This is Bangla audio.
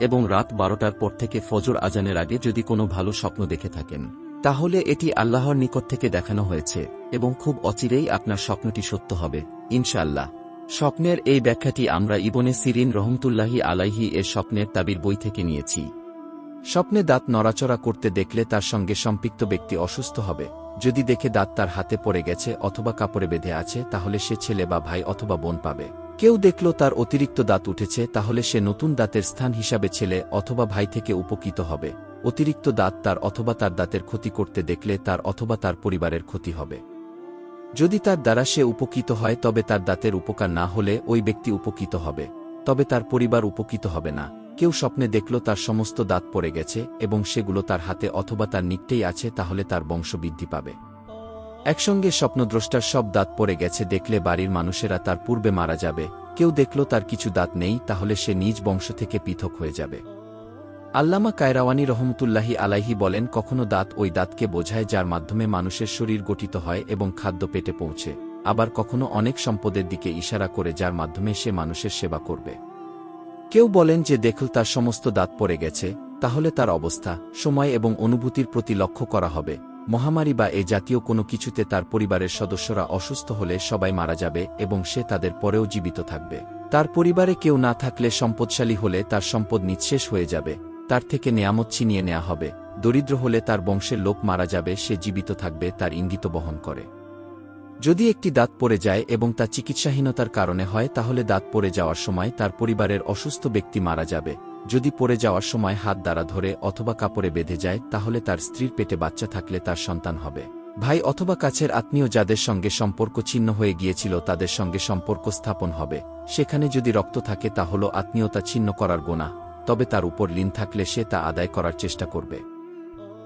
এবং রাত বারোটার পর থেকে ফজর আজানের আগে যদি কোনো ভালো স্বপ্ন দেখে থাকেন, তাহলে এটি আল্লাহর নিকট থেকে দেখানো হয়েছে এবং খুব অচিরেই আপনার স্বপ্নটি সত্য হবে, ইনশাআল্লাহ। স্বপ্নের এই ব্যাখ্যাটি আমরা ইবনে সিরিন রহমতুল্লাহি আলাইহি এর স্বপ্নের তাবির বই থেকে নিয়েছি। স্বপ্নে দাঁত নড়াচড়া করতে দেখলে তার সঙ্গে সম্পৃক্ত ব্যক্তি অসুস্থ হবে। যদি দেখে দাঁত তার হাতে পড়ে গেছে অথবা কাপড়ে বেঁধে আছে, তাহলে সে ছেলে বা ভাই অথবা বোন পাবে। কেউ দেখল তার অতিরিক্ত দাঁত উঠেছে, তাহলে সে নতুন দাঁতের স্থান হিসাবে ছেলে অথবা ভাই থেকে উপকৃত হবে। অতিরিক্ত দাঁত তার অথবা তার দাঁতের ক্ষতি করতে দেখলে তার অথবা তার পরিবারের ক্ষতি হবে। যদি তার দ্বারা সে উপকৃত হয়, তবে তার দাঁতের উপকার না হলে ওই ব্যক্তি উপকৃত হবে। তবে তার পরিবার উপকৃত হবে না। কেউ স্বপ্নে দেখল তার সমস্ত দাঁত পড়ে গেছে এবং সেগুলো তার হাতে অথবা তার নিকটেই আছে তাহলে তার বংশ বৃদ্ধি পাবে। একসঙ্গে স্বপ্নদ্রষ্টার সব দাঁত পড়ে গেছে দেখলে বাড়ির মানুষেরা তার পূর্বে মারা যাবে। কেউ দেখল তার কিছু দাঁত নেই, তাহলে সে নিজ বংশ থেকে পৃথক হয়ে যাবে। আল্লামা কায়রাওয়ানি রহমতুল্লাহি আলাইহি বলেন, কখনো দাঁত ওই দাঁতকে বোঝায় যার মাধ্যমে মানুষের শরীর গঠিত হয় এবং খাদ্য পেটে পৌঁছে। আবার কখনো অনেক সম্পদের দিকে ইশারা করে যার মাধ্যমে সে মানুষের সেবা করবে। কেউ বলেন যে দেখল তার সমস্ত দাঁত পড়ে গেছে, তাহলে তার অবস্থা, সময় এবং অনুভূতির প্রতি লক্ষ্য করা হবে। মহামারী বা এ জাতীয় কোনো কিছুতে তার পরিবারের সদস্যরা অসুস্থ হলে সবাই মারা যাবে এবং সে তাদের পরেও জীবিত থাকবে। তার পরিবারে কেউ না থাকলে সম্পদশালী হলে তার সম্পদ নিঃশেষ হয়ে যাবে। তার থেকে নেয়ামত ছিনিয়ে নেওয়া হবে। দরিদ্র হলে তার বংশের লোক মারা যাবে, সে জীবিত থাকবে, তার ইঙ্গিত বহন করে। যদি একটি দাঁত পড়ে যায় এবং তা চিকিৎসাহীনতার কারণে হয়, তাহলে দাঁত পড়ে যাওয়ার সময় তার পরিবারের অসুস্থ ব্যক্তি মারা যাবে। যদি পড়ে যাওয়ার সময় হাত দ্বারা ধরে অথবা কাপড়ে বেঁধে যায়, তাহলে তার স্ত্রীর পেটে বাচ্চা থাকলে তার সন্তান হবে। ভাই অথবা কাছের আত্মীয় যাদের সঙ্গে সম্পর্ক ছিন্ন হয়ে গিয়েছিল, তাদের সঙ্গে সম্পর্ক স্থাপন হবে। সেখানে যদি রক্ত থাকে, তা হল আত্মীয়তা ছিন্ন করার গোনা, তবে তার উপর লীন থাকলে সে তা আদায় করার চেষ্টা করবে।